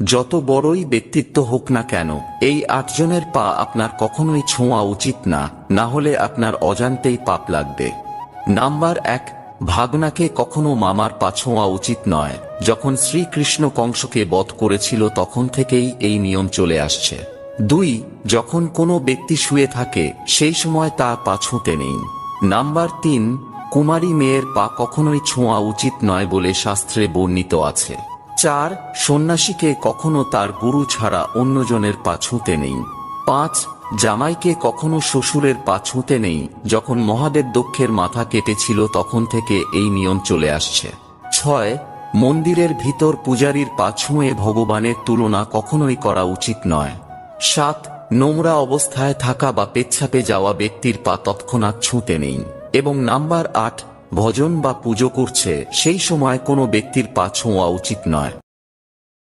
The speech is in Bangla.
যত বড়ই ব্যক্তিত্ব হোক না কেন, এই আটজনের পা আপনার কখনোই ছোঁয়া উচিত না না হলে আপনার অজান্তেই পাপ লাগবে। নাম্বার এক, ভাগনাকে কখনো মামার পা ছোঁয়া উচিত নয়। যখন শ্রীকৃষ্ণ কংসকে বধ করেছিল তখন থেকেই এই নিয়ম চলে আসছে। দুই, যখন কোনো ব্যক্তি শুয়ে থাকে, সেই সময় তার পা ছুঁতে নেই। নাম্বার তিন, কুমারী মেয়ের পা কখনোই ছোঁয়া উচিত নয় বলে শাস্ত্রে বর্ণিত আছে। চার, সন্ন্যাসীকে কখনো তার গুরু ছাড়া অন্যজনের পা ছুঁতে নেই। পাঁচ, জামাইকে কখনো শ্বশুরের পা ছুঁতে নেই। যখন মহাদেব দক্ষের মাথা কেটেছিল তখন থেকে এই নিয়ম চলে আসছে। ছয়, মন্দিরের ভিতর পূজারীর পা ছুঁয়ে ভগবানের তুলনা কখনোই করা উচিত নয়। সাত, নোংরা অবস্থায় থাকা বা পেচ্ছাপে যাওয়া ব্যক্তির পা তৎক্ষণাৎ ছুঁতে নেই। এবং নাম্বার আট ভজন বা পুজো করছে সেই সময় কোনো ব্যক্তির পা ছোঁয়া উচিত নয়।